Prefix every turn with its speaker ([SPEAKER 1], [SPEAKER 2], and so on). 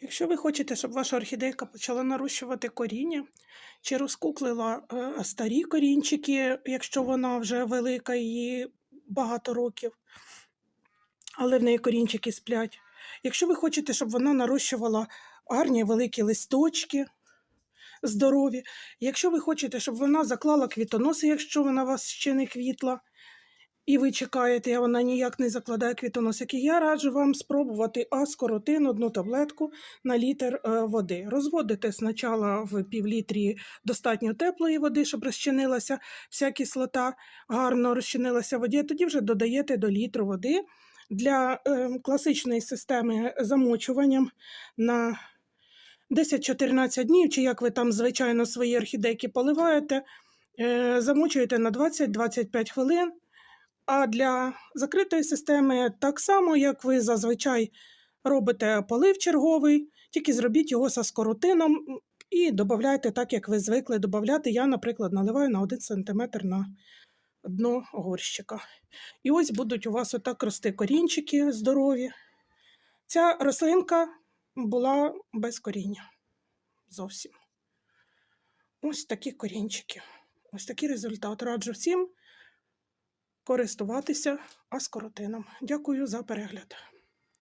[SPEAKER 1] Якщо ви хочете, щоб ваша орхідейка почала нарощувати коріння, чи розкуклила е, старі корінчики, якщо вона вже велика її багато років, але в неї корінчики сплять. Якщо ви хочете, щоб вона нарощувала гарні великі листочки, здорові, якщо ви хочете, щоб вона заклала квітоноси, якщо вона вас ще не квітла, і ви чекаєте, а вона ніяк не закладає квітоносики, я раджу вам спробувати аскоротин, одну таблетку на літр е, води. Розводите спочатку в півлітрі достатньо теплої води, щоб розчинилася вся кислота, гарно розчинилася в тоді вже додаєте до літру води для е, класичної системи замочуванням на 10-14 днів, чи як ви там, звичайно, свої орхідейки поливаєте, е, замочуєте на 20-25 хвилин. А для закритої системи так само, як ви зазвичай робите полив черговий, тільки зробіть його з аскоротином і додавайте так, як ви звикли додавати. Я, наприклад, наливаю на 1 см на дно горщика. І ось будуть у вас отак рости корінчики здорові. Ця рослинка була без коріння. Зовсім. Ось такі корінчики. Ось такий результат. Раджу всім користуватися аскоротином. Дякую за перегляд.